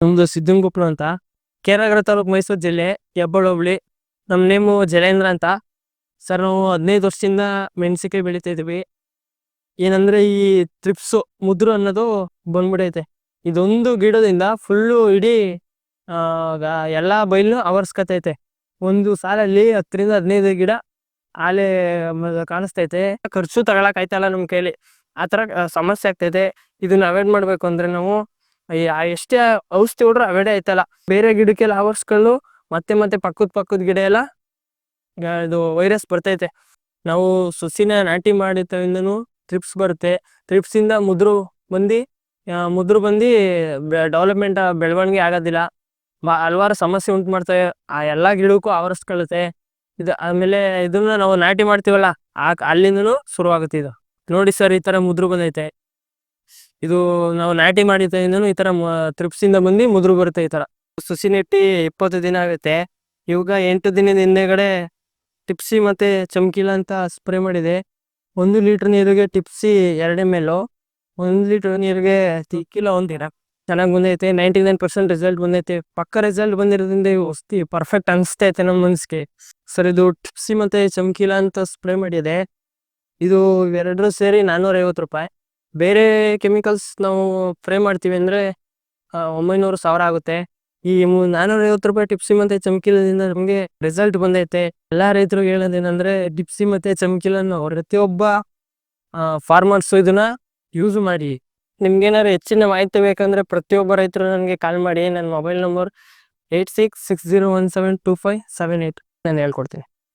ನಮ್ದು ಸಿದ್ದನಗುಪ್ಪಲು ಅಂತ. ಕೇರಳಗರ ತಾಲೂಕು ಮೈಸೂರು ಜಿಲ್ಲೆ ಹೆಬ್ಬಾಳು ಹೋಬಳಿ. ನಮ್ಮ ನೇಮು ಜಲೇಂದ್ರ ಅಂತ. ಸರ್ ನಾವು ಹದಿನೈದು ವರ್ಷದಿಂದ ಮೆಣಸಿಕಾಯಿ ಬೆಳೀತಾ ಇದೀವಿ ಏನಂದ್ರೆ ಈ ತ್ರಿಪ್ಸು ಮುದ್ರು ಅನ್ನೋದು ಬಂದ್ಬಿಡೈತೆ. ಇದೊಂದು ಗಿಡದಿಂದ ಫುಲ್ಲು ಇಡೀ ಆ, ಎಲ್ಲಾ ಬೈಲು ಆವರ್ಸ್ಕತೈತೆ. ಒಂದು ಸಾಲಲ್ಲಿ ಹತ್ತರಿಂದ ಹದಿನೈದು ಗಿಡ ಆಲೆ ಕಾಣಿಸ್ತೈತೆ. ಖರ್ಚು ತಗೊಳಕ್ ಆಯ್ತಲ್ಲ ನಮ್ಮ ಕೈಲಿ. ಆತರ ಥರ ಸಮಸ್ಯೆ ಆಗ್ತೈತೆ. ಇದನ್ನ ಅವಾಯ್ಡ್ ಮಾಡಬೇಕು ಅಂದ್ರೆ ನಾವು ಆ ಎಷ್ಟೇ ಔಷಧಿ ಹೊಡ್ರು ಅವೆಡೆ ಐತಲ್ಲ ಬೇರೆ ಗಿಡಕ್ಕೆಲ್ಲ ಆವರ್ಸ್ಕೊಂಡು ಮತ್ತೆ ಮತ್ತೆ ಪಕ್ಕದ ಪಕ್ಕದ ಗಿಡ ಎಲ್ಲ ಇದು ವೈರಸ್ ಬರ್ತೈತೆ. ನಾವು ಸುಸಿನ ನಾಟಿ ಮಾಡಿದ್ದರಿಂದನು ತ್ರಿಪ್ಸ್ ಬರುತ್ತೆ. ತ್ರಿಪ್ಸ್ ಇಂದ ಮುದ್ರು ಬಂದು ಮುದ್ರು ಬಂದು ಡೆವಲಪ್ಮೆಂಟ್ ಬೆಳವಣಿಗೆ ಆಗೋದಿಲ್ಲ. ಹಲವಾರು ಸಮಸ್ಯೆ ಉಂಟು ಮಾಡ್ತವೆ. ಆ ಎಲ್ಲಾ ಗಿಡಕ್ಕೂ ಆವರಿಸ್ಕೊಳ್ಳುತ್ತೆ. ಇದು ಆಮೇಲೆ ಇದನ್ನ ನಾವು ನಾಟಿ ಮಾಡ್ತೀವಲ್ಲ ಆ ಅಲ್ಲಿಂದನೂ ಶುರುವಾಗುತ್ತೆ ಇದು. ನೋಡಿ ಸರ್ ಈ ತರ ಮುದ್ರು ಬಂದೈತೆ. ಇದು ನಾವು ನಾಟಿ ಮಾಡಿದ್ದರಿಂದನೂ ಈ ತರ ತ್ರಿಪ್ಸಿಂದ ಬಂದು ಮುದುರು ಬರುತ್ತೆ ಈ ತರ ಸುಸಿ ನೆಟ್ಟಿ ಇಪ್ಪತ್ತು ದಿನ ಆಗುತ್ತೆ. ಇವಾಗ ಎಂಟು ದಿನದ ಹಿಂದೆಗಡೆ ಟಿಪ್ಸಿ ಮತ್ತೆ ಚಮಕಿಲ ಅಂತ ಸ್ಪ್ರೇ ಮಾಡಿದೆ. ಒಂದು ಲೀಟರ್ ನೀರಿಗೆ ಟಿಪ್ಸಿ ಎರಡು ಎಂ ಎಲ್ ಒಂದು ಲೀಟರ್ ನೀರಿಗೆ ಕಿಲೋ ಒಂದು ದಿನ ಚೆನ್ನಾಗಿ ಬಂದೈತೆ. ನೈಂಟಿ ನೈನ್ ಪರ್ಸೆಂಟ್ ರಿಸಲ್ಟ್ ಬಂದೈತೆ. ಪಕ್ಕ ರಿಸಲ್ಟ್ ಬಂದಿರೋದ್ರಿಂದ ಇವು ಪರ್ಫೆಕ್ಟ್ ಅನಿಸ್ತೈತೆ ನಮ್ಮ ಮನಸ್ಸಿಗೆ ಸರ್, ಇದು ಟಿಪ್ಸಿ ಮತ್ತೆ ಚಮಕಿಲ ಅಂತ ಸ್ಪ್ರೇ ಮಾಡಿದೆ. ಇದು ಇವೆರಡರೂ ಸೇರಿ ನಾನ್ನೂರ ಐವತ್ತು ರೂಪಾಯಿ. ಬೇರೆ ಕೆಮಿಕಲ್ಸ್ ನಾವು ಫ್ರೈ ಮಾಡ್ತೀವಿ ಅಂದರೆ ಒಂಬೈನೂರು ಸಾವಿರ ಆಗುತ್ತೆ. ಈ ನಾನ್ನೂರ ಐವತ್ತು ರೂಪಾಯಿ ಟಿಪ್ಸಿ ಮತ್ತೆ ಚಮಕಿಲದಿಂದ ನಮಗೆ ರಿಸಲ್ಟ್ ಬಂದೈತೆ. ಎಲ್ಲ ರೈತರು ಹೇಳೋದೇನಂದ್ರೆ, ಟಿಪ್ಸಿ ಮತ್ತೆ ಚಮಕಿಲನ್ನು ಪ್ರತಿಯೊಬ್ಬ ಫಾರ್ಮರ್ಸು ಇದನ್ನ ಯೂಸ್ ಮಾಡಿ. ನಿಮ್ಗೇನಾದ್ರು ಹೆಚ್ಚಿನ ಮಾಹಿತಿ ಬೇಕಂದ್ರೆ ಪ್ರತಿಯೊಬ್ಬ ರೈತರು ನನಗೆ ಕಾಲ್ ಮಾಡಿ. ನನ್ನ mobile number eight six six zero one seven two five seven eight ನಾನು ಹೇಳ್ಕೊಡ್ತೀನಿ.